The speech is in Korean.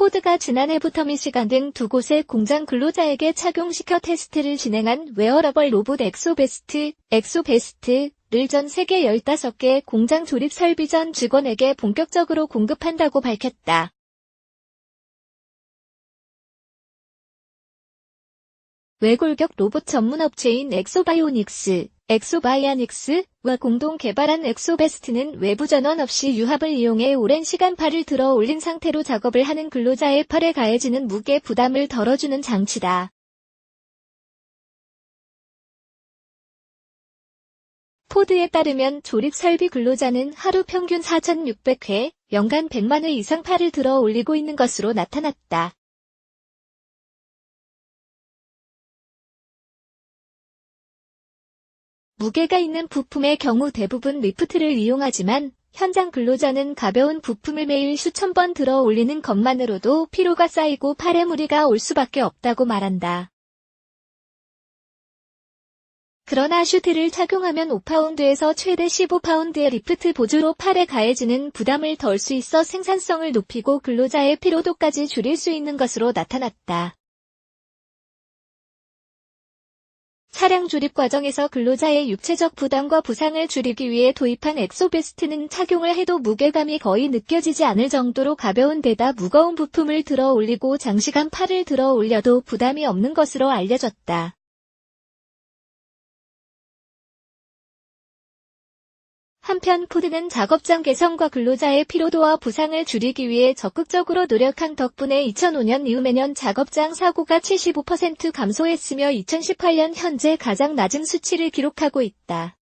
포드가 지난해부터 미시간 등 두 곳의 공장 근로자에게 착용시켜 테스트를 진행한 웨어러벌 로봇 엑소베스트, 엑소베스트를 전 세계 15개 공장 조립 설비 전 직원에게 본격적으로 공급한다고 밝혔다. 외골격 로봇 전문 업체인 엑소바이오닉스, 엑소바이아닉스와 공동 개발한 엑소베스트는 외부 전원 없이 유압을 이용해 오랜 시간 팔을 들어 올린 상태로 작업을 하는 근로자의 팔에 가해지는 무게 부담을 덜어주는 장치다. 포드에 따르면 조립 설비 근로자는 하루 평균 4,600회, 연간 100만 회 이상 팔을 들어 올리고 있는 것으로 나타났다. 무게가 있는 부품의 경우 대부분 리프트를 이용하지만 현장 근로자는 가벼운 부품을 매일 수천 번 들어 올리는 것만으로도 피로가 쌓이고 팔에 무리가 올 수밖에 없다고 말한다. 그러나 슈트를 착용하면 5파운드에서 최대 15파운드의 리프트 보조로 팔에 가해지는 부담을 덜 수 있어 생산성을 높이고 근로자의 피로도까지 줄일 수 있는 것으로 나타났다. 차량 조립 과정에서 근로자의 육체적 부담과 부상을 줄이기 위해 도입한 엑소베스트는 착용을 해도 무게감이 거의 느껴지지 않을 정도로 가벼운 데다 무거운 부품을 들어 올리고 장시간 팔을 들어 올려도 부담이 없는 것으로 알려졌다. 한편 포드는 작업장 개선과 근로자의 피로도와 부상을 줄이기 위해 적극적으로 노력한 덕분에 2005년 이후 매년 작업장 사고가 75% 감소했으며 2018년 현재 가장 낮은 수치를 기록하고 있다.